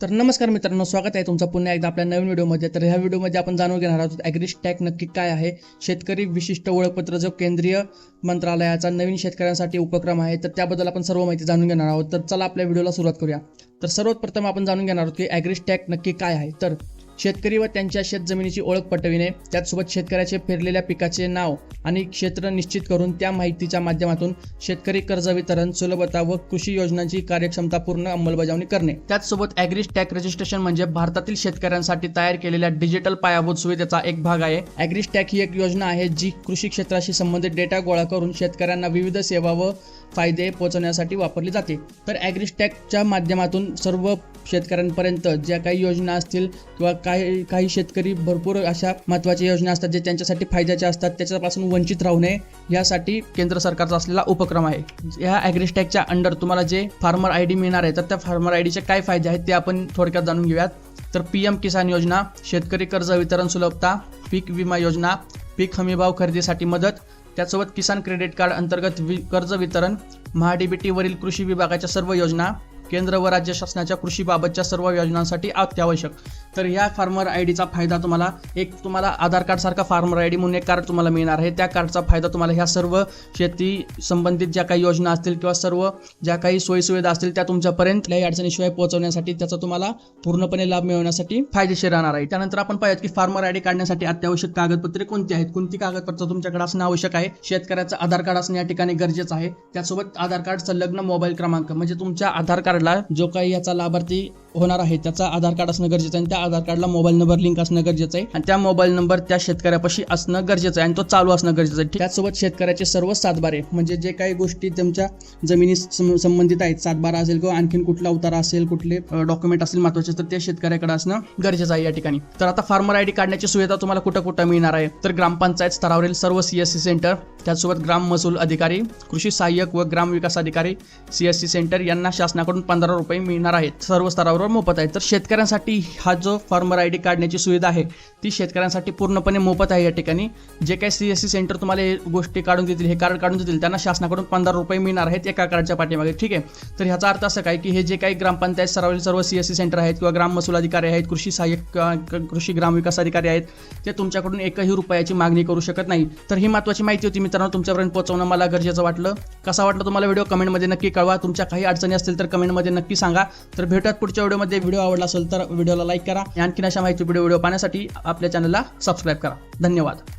तर नमस्कार मित्रांनो स्वागत आहे तुमचं पुन्हा एकदा आपल्या नवीन व्हिडिओमध्ये. तर ह्या व्हिडिओमध्ये आपण जाणून घेणार आहोत ॲग्रिस्टॅक नक्की काय आहे शेतकरी विशिष्ट ओळखपत्र जो केंद्रीय मंत्रालयाचा नवीन शेतकऱ्यांसाठी उपक्रम आहे तर त्याबद्दल आपण सर्व माहिती जाणून घेणार आहोत. तर चला आपल्या व्हिडिओला सुरुवात करूया. तर सर्वात प्रथम आपण जाणून घेणार आहोत की ॲग्रिस्टॅक नक्की काय आहे. तर शेतकरी व त्यांच्या शेतजमिनीची ओळख पटविणे त्याचसोबत शेतकऱ्याचे पेरलेल्या पिकाचे नाव आणि क्षेत्र निश्चित करून त्या माहितीच्या माध्यमातून शेतकरी कर्ज वितरण सुलभता व कृषी योजनांची कार्यक्षमता पूर्ण अंमलबजावणी करणे. त्याचसोबत ॲग्रिस्टॅक रजिस्ट्रेशन म्हणजे भारतातील शेतकऱ्यांसाठी तयार केलेल्या डिजिटल पायाभूत सुविधेचा एक भाग आहे. ॲग्रिस्टॅक ही एक योजना आहे जी कृषी क्षेत्राशी संबंधित डेटा गोळा करून शेतकऱ्यांना विविध सेवा व फायदे पोहोचवण्यासाठी वापरली जाते. तर ॲग्रिस्टॅकच्या माध्यमातून सर्व शेतकऱ्यांपर्यंत ज्या काही योजना असतील किंवा काही काही शेतकरी भरपूर अशा महत्त्वाच्या योजना असतात जे त्यांच्यासाठी फायद्याच्या असतात त्याच्यापासून वंचित राहू नये यासाठी केंद्र सरकारचा असलेला उपक्रम आहे. ह्या ॲग्रिस्टॅकच्या अंडर तुम्हाला जे फार्मर आय डी मिळणार आहे तर त्या फार्मर आय डीचे काय फायदे आहेत ते आपण थोडक्यात जाणून घेऊयात. तर पी एम किसान योजना शेतकरी कर्ज वितरण सुलभता पीक विमा योजना पीक हमीभाव खरेदीसाठी मदत त्यासोबत किसान क्रेडिट कार्ड अंतर्गत वि कर्ज वितरण महाडीबीटीवरील कृषी विभागाच्या सर्व योजना केंद्र व राज्य शासनाच्या कृषीबाबतच्या सर्व योजनांसाठी अत्यावश्यक. तर ह्या फार्मर आय डीचा फायदा तुम्हाला एक तुम्हाला आधार कार्ड सारखा फार्मर आय डी म्हणून एक कार्ड तुम्हाला मिळणार आहे. त्या कार्डचा फायदा तुम्हाला ह्या सर्व शेती संबंधित ज्या काही योजना असतील किंवा सर्व ज्या काही सोयीसुविधा असतील त्या तुमच्यापर्यंत काही अडचणीशिवाय पोहोचवण्यासाठी त्याचा तुम्हाला पूर्णपणे लाभ मिळवण्यासाठी फायदेशीर राहणार आहे. त्यानंतर आपण पाहूयात की फार्मर आय डी काढण्यासाठी अत्यावश्यक कागदपत्रे कोणती आहेत? कोणती कागदपत्र तुमच्याकडे असणं आवश्यक आहे? शेतकऱ्याचं आधार कार्ड असणे या ठिकाणी गरजेचं आहे. त्यासोबत आधार कार्ड संलग्न मोबाईल क्रमांक म्हणजे तुमच्या आधार कार्डला जो काही याचा लाभार्थी होणार आहे. त्याचा आधार कार्ड असणं गरजेचं आहे आणि त्या आधार कार्डला मोबाईल नंबर लिंक असणं गरजेचं आहे. आणि त्या मोबाईल नंबर त्या शेतकऱ्यापाशी असणं गरजेचं आहे आणि तो चालू असणं गरजेचं आहे. त्यासोबत शेतकऱ्याचे सर्व सातबारे म्हणजे जे काही गोष्टी तुमच्या जमिनी सं- संबंधित आहेत सातबारा असेल किंवा आणखीन कुठला उतारा असेल कुठले डॉक्युमेंट असेल महत्त्वाचे तर ते शेतकऱ्याकडे असणं गरजेचं आहे या ठिकाणी. तर आता फार्मर आय डी काढण्याची सुविधा तुम्हाला कुठं कुठं मिळणार आहे? तर ग्रामपंचायत स्तरावरील सर्व सी एस सी सेंटर त्यासोबत ग्राम महसूल अधिकारी कृषी सहाय्यक व ग्राम विकास अधिकारी सी एस सी सेंटर यांना शासनाकडून पंधरा रुपये मिळणार आहेत. सर्व स्तरावर मोफत आहे. तर शेतकऱ्यांसाठी हा जो फार्मर आय डी काढण्याची सुविधा आहे ती शेतकऱ्यांसाठी पूर्णपणे मोफत आहे या ठिकाणी. जे काही सी एस सी सेंटर तुम्हाला हे गोष्टी काढून देतील हे कार्ड काढून देतील त्यांना शासनाकडून पंधरा रुपये मिळणार आहेत एका कार्डच्या पाठीमागे. ठीक आहे? तर ह्याचा अर्थ असं काय की हे जे काही ग्रामपंचायत स्तरावरील सर्व सी एस सी सेंटर आहेत किंवा ग्राम महसूल अधिकारी आहेत कृषी सहाय्यक कृषी ग्राम विकास अधिकारी आहेत ते तुमच्याकडून एकही रुपयाची मागणी करू शकत नाही. तर ही महत्त्वाची माहिती होती मित्रांनो तुमच्यापर्यंत पोहोचवणं मला गरजेचं वाटलं. कसा वाटलं तुम्हाला व्हिडिओ? कमेंटमध्ये नक्की कळवा. तुमच्या काही अडचणी असतील तर कमेंटमध्ये नक्की सांगा. तर भेटत पुढच्या व्हिडिओमध्ये व्हिडिओ आवडला असेल तर व्हिडिओला लाईक करा. आणखी आणखीन अशा माहिती व्हिडिओ व्हिडिओ पाहण्यासाठी आपल्या चॅनलला सबस्क्राईब करा. धन्यवाद.